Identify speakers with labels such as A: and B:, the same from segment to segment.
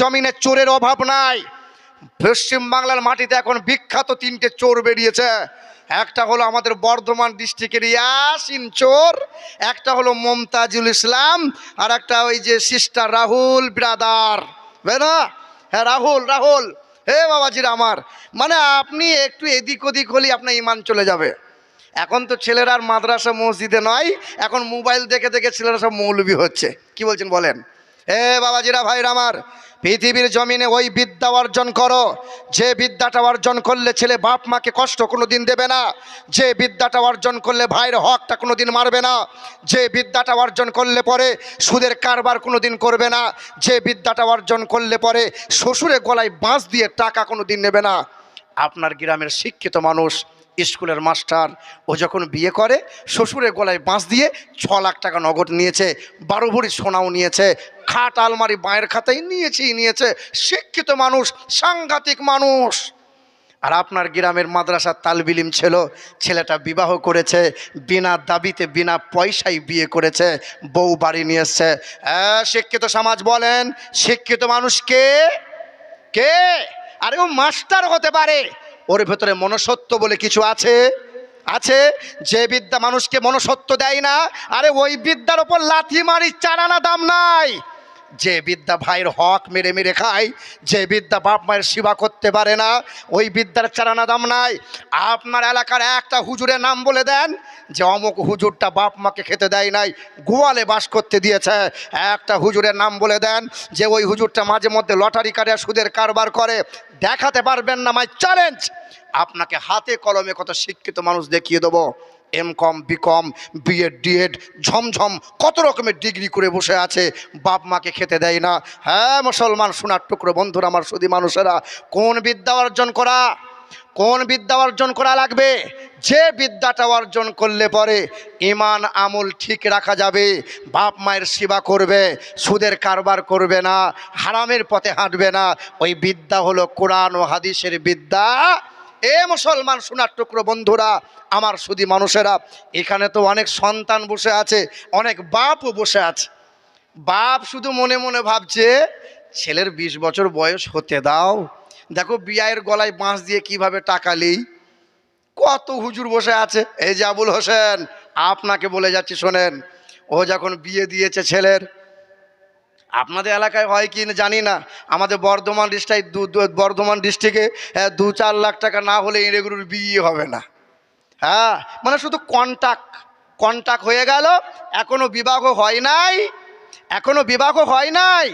A: জমিনে চোরের অভাব নাই। পশ্চিম বাংলার মাটিতে এখন বিখ্যাত তিনটে চোর বেরিয়েছে। একটা হলো আমাদের বর্ধমান ডিস্ট্রিক্টের ইয়াসিন চোর, একটা হলো মমতাজুল ইসলাম, আর একটা ওই যে সিস্টার রাহুল ব্রাদার। না? হ্যাঁ রাহুল রাহুল। হে বাবাজির আমার। মানে আপনি একটু এদিক ওদিক হলেই আপনার ইমান চলে যাবে। এখন তো ছেলেরা আর মাদ্রাসা মসজিদে নয়, এখন মোবাইল দেখে দেখে ছেলেরা সব মৌলবি হচ্ছে। কি বলছেন বলেন? হে বাবাজিরা, ভাইরা আমার। পৃথিবীর জমিনে ওই বিদ্যা অর্জন করো। যে বিদ্যাটা অর্জন করলে ছেলে বাপ মাকে কষ্ট কোনো দিন দেবে না। যে বিদ্যাটা অর্জন করলে ভাইয়ের হকটা কোনো দিন মারবে না। যে বিদ্যাটা অর্জন করলে পরে সুদের কারবার কোনো দিন করবে না। যে বিদ্যাটা অর্জন করলে পরে শ্বশুরে গলায় বাঁশ দিয়ে টাকা কোনো দিন নেবে না। আপনার গ্রামের শিক্ষিত মানুষ স্কুলের মাস্টার, ও যখন বিয়ে করে, শ্বশুরের গলায় বাঁশ দিয়ে ছ লাখ টাকা নগদ নিয়েছে, বারো ভরি সোনাও নিয়েছে, খাট, আলমারি বাঁয়ের খাতায় নিয়েছেই নিয়েছে, শিক্ষিত মানুষ, সাংঘাতিক মানুষ। আর আপনার গ্রামের মাদ্রাসার তালবিলিম ছিল, ছেলেটা বিবাহ করেছে, বিনা দাবিতে, বিনা পয়সায় বিয়ে করেছে, বউ বাড়ি নিয়ে এসছে। শিক্ষিত সমাজ বলেন, শিক্ষিত মানুষকে কে? আরে ও মাস্টার হতে পারে। ওর ভেতরে মনসত্ব বলে কিছু আছে? আছে? যে বিদ্যা মানুষকে মনসত্ব দেয় না, আরে ওই বিদ্যার ওপর লাথি মারি চারানা দাম নাই। যে বিদ্যা ভাইয়ের হক মেরে মেরে খায়, যে বিদ্যা বাপ মায়ের সেবা করতে পারে না, ওই বিদ্যার চারানা দাম নাই। আপনার এলাকার একটা হুজুরের নাম বলে দেন যে, অমুক হুজুরটা বাপ মাকে খেতে দেয় নাই, গোয়ালে বাস করতে দিয়েছে। একটা হুজুরের নাম বলে দেন যে, ওই হুজুরটা মাঝে মধ্যে লটারি কাটে, সুদের কারবার করে। দেখাতে পারবেন না, মাই চ্যালেঞ্জ। আপনাকে হাতে কলমে কত শিক্ষিত মানুষ দেখিয়ে দেবো। এম কম বি কম বিএড ডিএড ঝমঝম, কত রকমের ডিগ্রি করে বসে আছে, বাপ মাকে খেতে দেয় না। হ্যাঁ মুসলমান সোনার টুকরো বন্ধুরা, আমার সুদী মানুষেরা, কোন বিদ্যা অর্জন করা, কোন বিদ্যা অর্জন করা লাগবে? যে বিদ্যাটা অর্জন করলে পরে ইমান, আমল ঠিক রাখা যাবে, বাপ মায়ের সেবা করবে, সুদের কারবার করবে না, হারামের পথে হাঁটবে না। ওই বিদ্যা হলো কোরআন ও হাদিসের বিদ্যা। এ মুসলমান সোনার টুকরো বন্ধুরা, আমার শুধু মানুষেরা, এখানে তো অনেক সন্তান বসে আছে, অনেক বাপও বসে আছে। বাপ শুধু মনে মনে ভাবছে, ছেলের বিশ বছর বয়স হতে দাও। দেখো বিয়ের গলায় বাঁশ দিয়ে কীভাবে টাকা লিই। কত হুজুর বসে আছে। এই যে আবুল হোসেন, আপনাকে বলে যাচ্ছি, শোনেন। ও যখন বিয়ে দিয়েছে ছেলের আপনাদের এলাকায় হয় কি জানি না। আমাদের বর্ধমান ডিস্ট্রিক্ট বর্ধমান ডিস্ট্রিক্টে হ্যাঁ, দু চার লাখ টাকা না হলে এগুলোর বিয়ে হবে না। হ্যাঁ মানে শুধু কন্টাক্ট কন্টাক্ট হয়ে গেল এখনও বিবাহ হয় নাই এখনও বিবাহ হয় নাই।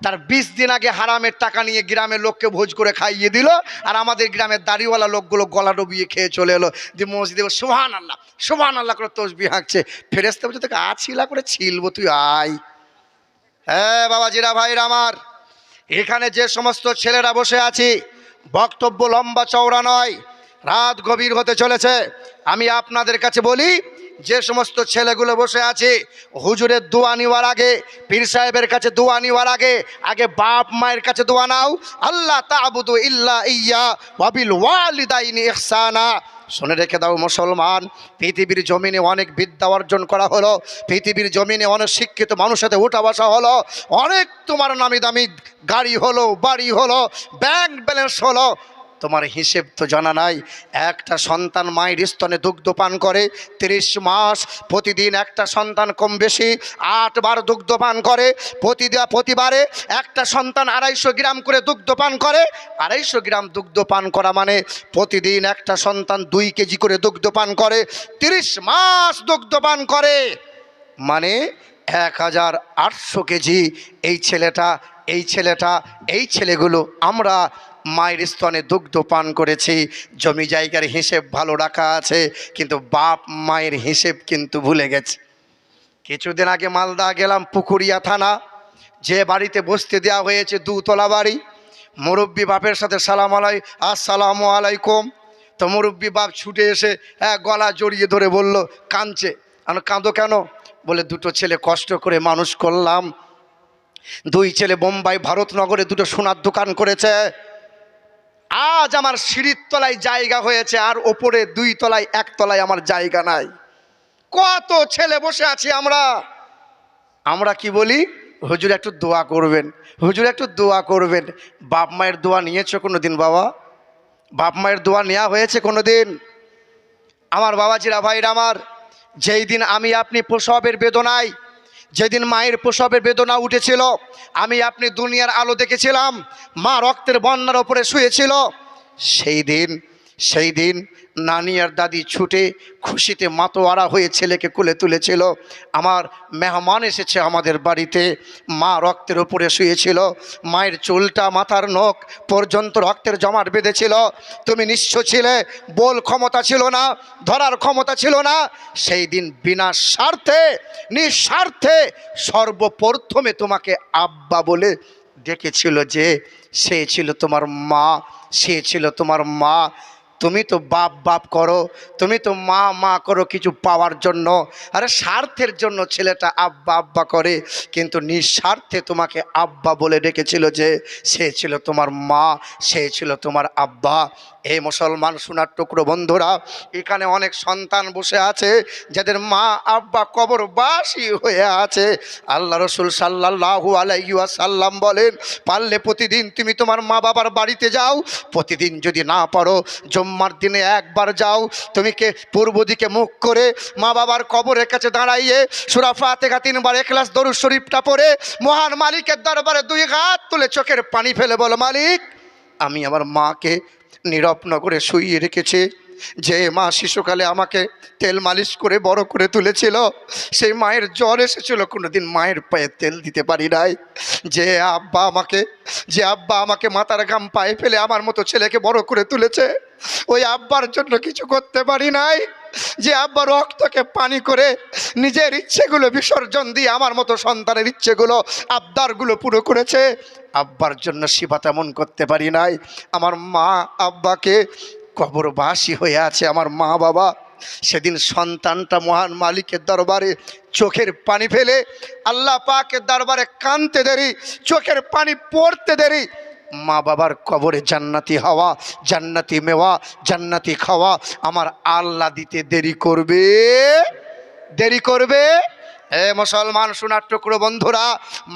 A: তার বিশ দিন আগে হারামের টাকা নিয়ে গ্রামের লোককে ভোজ করে খাইয়ে দিল আর আমাদের গ্রামের দাড়িওয়ালা লোকগুলো গলা ডুবিয়ে খেয়ে চলে এলো। যে মসজিদে সোহান আল্লাহ সোহান আল্লাহ করে তসবি হাঁকছে ফেরেস্তে বলছে তোকে আছিলা করে ছিলবো তুই আয়। হ্যাঁ বাবা জিরা ভাইরা আমার, এখানে যে সমস্ত ছেলেরা বসে আছি, বক্তব্য লম্বা চওড়া নয়, রাত গভীর হতে চলেছে। আমি আপনাদের কাছে বলি, যে সমস্ত ছেলেগুলো বসে আছে, হুজুরের দোয়া নেওয়ার আগে, পীর সাহেবের কাছে দোয়া নেওয়ার আগে আগে বাপ মায়ের কাছে দোয়া নাও। আল্লাহ তাবুদু ইল্লা ইয়া ওয়াবিল ওয়ালিদাইনি ইহসানা। শুনে রেখে দাও মুসলমান, পৃথিবীর জমিনে অনেক বিদ্যা অর্জন করা হলো, পৃথিবীর জমিনে অনেক শিক্ষিত মানুষের উঠা বসা হলো, অনেক তোমার নামি দামি গাড়ি হলো, বাড়ি হলো ব্যাংক ব্যালেন্স হলো তোমার হিসেব তো জানা নাই। একটা সন্তান মায়ের স্তনে দুগ্ধ পান করে, তিরিশ মাস প্রতিদিন একটা সন্তান কম বেশি আটবার দুগ্ধ পান করে প্রতিদিন প্রতিবারে একটা সন্তান আড়াইশো গ্রাম করে দুগ্ধ পান করে। আড়াইশো গ্রাম দুগ্ধ পান করা মানে প্রতিদিন একটা সন্তান দুই কেজি করে দুগ্ধ পান করে, তিরিশ মাস দুগ্ধ পান করে। মানে এক হাজার আটশো কেজি এই ছেলেটা এই ছেলেটা, এই ছেলেগুলো আমরা মায়ের স্তনে দুগ্ধ পান করেছি, জমি জায়গার হিসেব ভালো রাখা আছে, কিন্তু বাপ মায়ের হিসেব কিন্তু ভুলে গেছে। কিছুদিন আগে মালদা গেলাম পুকুরিয়া থানা, যে বাড়িতে বসতে দেওয়া হয়েছে দুতলা বাড়ি। মুরব্বী বাপের সাথে সালাম আলাই আসসালামু আলাইকুম। তো মুরব্বী বাপ ছুটে এসে গলা জড়িয়ে ধরে বলল, কাঁদছে? আমি কাঁদো কেন? বলে, দুটো ছেলে কষ্ট করে মানুষ করলাম। দুই ছেলে বোম্বাই ভারতনগরে দুটো সোনার দোকান করেছে। আজ আমার সিঁড়ির তলায় জায়গা হয়েছে আর ওপরে দুই তলায়, এক তলায় আমার জায়গা নাই। কত ছেলে বসে আছি আমরা। আমরা কি বলি? হুজুর একটু দোয়া করবেন। হুজুর একটু দোয়া করবেন। বাপ মায়ের দোয়া নিয়েছো কোনো দিন বাবা? বাপ মায়ের দোয়া নেওয়া হয়েছে কোনো দিন আমার বাবাজিরা, ভাইরা আমার, যেই দিন আমি আপনি প্রসবের বেদনায় যেদিন মায়ের প্রসবের বেদনা উঠেছিল, আমি আপনি দুনিয়ার আলো দেখেছিলাম, মা রক্তের বন্যার ওপরে শুয়েছিল, সেই দিন সেই দিন নানি আর দাদি ছুটে খুশিতে মাতোয়ারা হয়ে ছেলেকে কোলে তুলেছিল। আমার মেহমান এসেছে আমাদের বাড়িতে। মা রক্তের ওপরে শুয়েছিল। মায়ের চুলটা, মাথার নখ পর্যন্ত রক্তের জমাট বেঁধেছিল। তুমি নিঃস্ব ছিলে, বল ক্ষমতা ছিল না, ধরার ক্ষমতা ছিল না। সেই দিন বিনা স্বার্থে, নিঃস্বার্থে সর্বপ্রথমে তোমাকে আব্বা বলে ডেকেছিল যে, সে ছিল তোমার মা, সে ছিল তোমার মা। তুমি তো বাপ বাপ করো, তুমি তো মা মা করো কিছু পাওয়ার জন্য। আরে স্বার্থের জন্য ছেলেটা আব্বা আব্বা করে, কিন্তু নিঃস্বার্থে তোমাকে আব্বা বলে ডেকেছিল যে, সে ছিল তোমার মা, সে ছিল তোমার আব্বা। এই মুসলমান, সোনার টুকরো বন্ধুরা, এখানে অনেক সন্তান বসে আছে, যাদের মা, আব্বা কবরবাসী হয়ে আছে। আল্লাহ রসুল সাল্লাহু আলাইসাল্লাম বলেন, পারলে প্রতিদিন তুমি তোমার মা বাবার বাড়িতে যাও, প্রতিদিন যদি না পারো, জম্মার দিনে একবার যাও, তুমি কে পূর্ব দিকে মুখ করে মা বাবার কবরের কাছে দাঁড়াইয়ে সুরাফা থেকে তিনবার একলাস দরুদ শরীফটা পরে মহান মালিকের দরবারে দুই হাত তুলে চোখের পানি ফেলে বলো, মালিক, আমি আমার মাকে নীরব নগরে শুইয়ে রেখেছে। যে মা শিশুকালে আমাকে তেল মালিশ করে বড় করে তুলেছিল, সেই মায়ের জ্বর এসেছিল, কোনোদিন মায়ের পায়ে তেল দিতে পারি নাই। যে আব্বা আমাকে, যে আব্বা আমাকে মাথার ঘাম পায়ে ফেলে আমার মতো ছেলেকে বড় করে তুলেছে ওই আব্বার জন্য কিছু করতে পারি নাই। যে আব্বা রক্তকে পানি করে নিজের ইচ্ছেগুলো বিসর্জন দিয়ে আমার মতো সন্তানের ইচ্ছেগুলো, আবদারগুলো পুরো করেছে, আব্বার জন্য শিবা তেমন করতে পারি নাই। আমার মা আব্বাকে কবরবাসী হয়ে আছে, আমার মা বাবা। সেদিন সন্তানটা মহান মালিকের দরবারে চোখের পানি ফেলে, আল্লাহ পাকের দরবারে কানতে দেরি, চোখের পানি পড়তে দেরি মা বাবার কবরে জান্নাতি হওয়া, জান্নাতি মেওয়া, জান্নাতি খাওয়া। আমার আল্লাহ দিতে দেরি করবে? দেরি করবে? এ মুসলমান, সোনার টুকরো বন্ধুরা,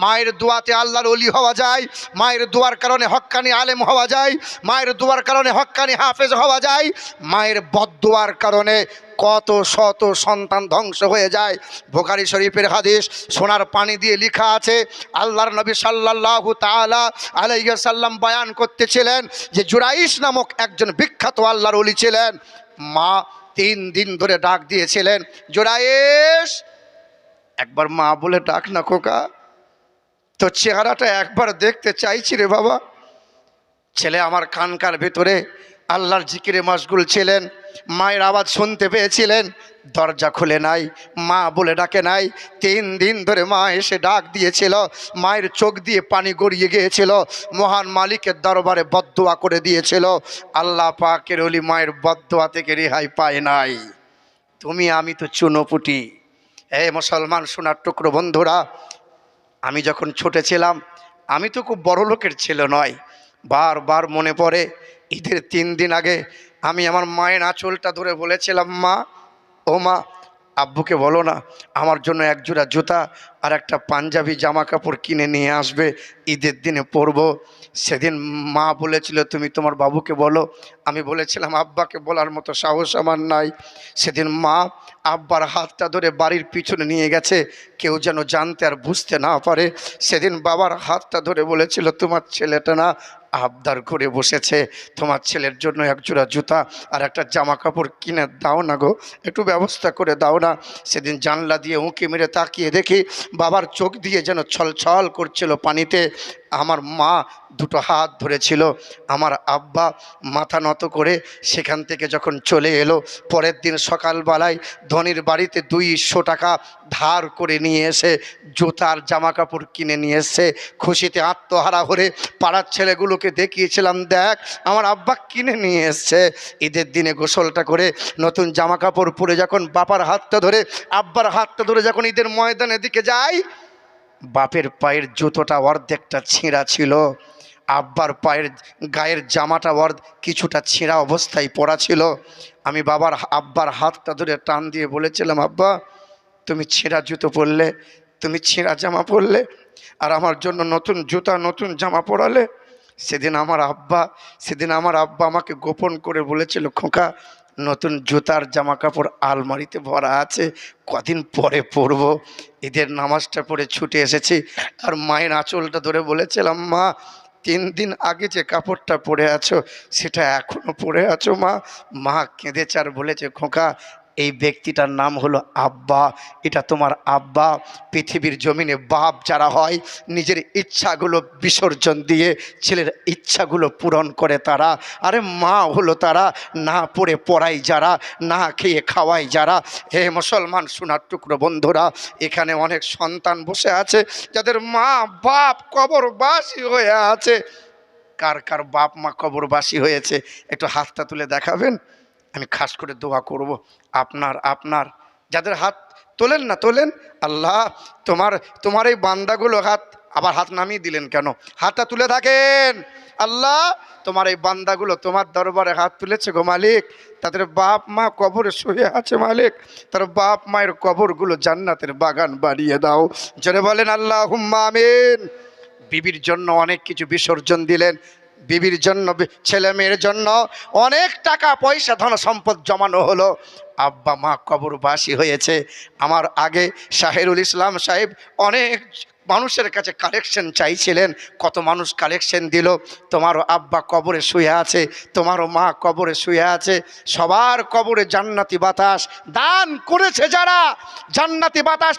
A: মায়ের দোয়াতে আল্লাহর অলি হওয়া যায়, মায়ের দোয়ার কারণে হক্কানি আলেম হওয়া যায়, মায়ের দোয়ার কারণে হক্কানি হাফেজ হওয়া যায়, মায়ের বদোয়ার কারণে কত শত সন্তান ধ্বংস হয়ে যায়। বোখারি শরীফের হাদিস সোনার পানি দিয়ে লিখা আছে, আল্লাহর নবী সাল্লাল্লাহু তাআলা আলাইহি সাল্লাম বয়ান করতেছিলেন যে জুরাইশ নামক একজন বিখ্যাত আল্লাহর অলি ছিলেন। মা তিন দিন ধরে ডাক দিয়েছিলেন, জুরাইশ একবার মা বলে ডাক না খোকা। তোর চেহারাটা একবার দেখতে চাইছি রে বাবা। ছেলে আমার কানকার ভেতরে আল্লাহর জিকিরে মশগুল ছিলেন, মায়ের আওয়াজ শুনতে পেয়েছিলেন, দরজা খুলে নাই, মা বলে ডাকে নাই। তিন দিন ধরে মা এসে ডাক দিয়েছিল, মায়ের চোখ দিয়ে পানি গড়িয়ে গিয়েছিল, মহান মালিকের দরবারে বদোয়া করে দিয়েছিল। আল্লাহ পাকের অলি মায়ের বদোয়া থেকে রেহাই পায় নাই। তুমি আমি তো চুনোপুটি। এই মুসলমান সোনার টুকরো বন্ধুরা, আমি যখন ছোটে ছিলাম, আমি তো খুব বড় লোকের ছেলে নয়। বারবার মনে পড়ে, ঈদের তিন দিন আগে আমি আমার মায়ের আঁচলটা ধরে বলেছিলাম, মা, ও মা আব্বুকে বলো না, আমার জন্য এক জোড়া জুতা আর একটা পাঞ্জাবি জামা কাপড় কিনে নিয়ে আসবে, ঈদের দিনে পরবো। সেদিন মা বলেছিল, তুমি তোমার বাবুকে বলো। আমি বলেছিলাম, আব্বাকে বলার মতো সাহস আমার নাই। সেদিন মা আব্বার হাতটা ধরে বাড়ির পিছনে নিয়ে গেছে, কেউ যেন জানতে আর বুঝতে না পারে। সেদিন বাবার হাতটা ধরে বলেছিল, তোমার ছেলেটা না আবদার করে বসেছে। তোমার ছেলের জন্য এক জোড়া জুতা আর একটা জামা কাপড় কিনে দাও না গো। একটু ব্যবস্থা করে দাও না। সেদিন জানলা দিয়ে উঁকি মেরে তাকিয়ে দেখি বাবার চোখ দিয়ে যেন ছল ছল করছিল পানিতে। আমার মা দুটো হাত ধরেছিল, আমার আব্বা মাথা নত করে সেখান থেকে যখন চলে এলো, পরের দিন সকালবেলায় ধনির বাড়িতে দুইশো টাকা ধার করে নিয়ে এসে জুতার জামা কাপড় কিনে নিয়ে এসে খুশিতে আত্মহারা হরে পাড়ার ছেলেগুলোকে দেখিয়েছিলাম, দেখ, আমার আব্বা কিনে নিয়ে এসছে। ঈদের দিনে গোসলটা করে নতুন জামা কাপড় পরে যখন বাবার হাতটা ধরে, আব্বার হাতটা ধরে যখন ঈদের ময়দানের দিকে যাই বাপের পায়ের জুতোটা অর্ধেকটা ছেঁড়া ছিল, আব্বার পায়ের গায়ের জামাটা অর্ধ কিছুটা ছেঁড়া অবস্থায় পড়া ছিল। আমি বাবার আব্বার হাতটা ধরে টান দিয়ে বলেছিলাম, আব্বা, তুমি ছেঁড়া জুতো পরলে, তুমি ছেঁড়া জামা পরলে, আর আমার জন্য নতুন জুতা, নতুন জামা পরালে, সেদিন আমার আব্বা, সেদিন আমার আব্বা আমাকে গোপন করে বলেছিল, খোকা নতুন জুতার জামা কাপড় আলমারিতে ভরা আছে। কদিন পরে পরব। ঈদের নামাজটা পড়ে ছুটে এসেছি। আর মায়ের আঁচলটা ধরে বলেছিলাম, মা, তিন দিন আগে যে কাপড়টা পরে আছো, সেটা এখনও পরে আছো মা? মা কেঁদেছে আর বলেছে, খোকা এই ব্যক্তিটার নাম হলো আব্বা। এটা তোমার আব্বা। পৃথিবীর জমিনে বাপ যারা হয়, নিজের ইচ্ছাগুলো বিসর্জন দিয়ে ছেলের ইচ্ছাগুলো পূরণ করে তারা। আরে মা হলো তারা, না পড়ে পড়াই যারা, না খেয়ে খাওয়াই যারা। হে মুসলমান, সোনার টুকরো বন্ধুরা, এখানে অনেক সন্তান বসে আছে, যাদের মা বাপ কবরবাসী হয়ে আছে। কার কার বাপ মা কবরবাসী হয়েছে, একটু হাতটা তুলে দেখাবেন? আমি খাস করে দোয়া করব। আপনার আপনার, যাদের হাত তোলেন না, তোলেন। আল্লাহ, তোমার তোমার এই বান্দাগুলো হাত আবার হাত নামিয়ে দিলেন কেন? হাতটা তুলে থাকেন। আল্লাহ, তোমার এই বান্দাগুলো তোমার দরবারে হাত তুলেছে গো মালিক। তাদের বাপ মা কবরে শুয়ে আছে মালিক। তার বাপ মায়ের কবরগুলো জান্নাতের বাগান বাড়িয়ে দাও। জোরে বলেন আল্লাহ হুম্মা আমিন। বিবির জন্য অনেক কিছু বিসর্জন দিলেন। বিবির জন্য ছেলে মেয়ের জন্য অনেক টাকা, পয়সা, ধন সম্পদ জমানো হলো। আব্বা মা কবরবাসী হয়েছে। আমার আগে শাহেরুল ইসলাম সাহেব অনেক মানুষের কাছে কালেকশন চাইছিলেন। কত মানুষ কালেকশন দিল। তোমারও আব্বা কবরে শুয়ে আছে তোমারও মা কবরে শুয়ে আছে। সবার কবরে জান্নাতি বাতাস দান করেছে যারা। জান্নাতি বাতাস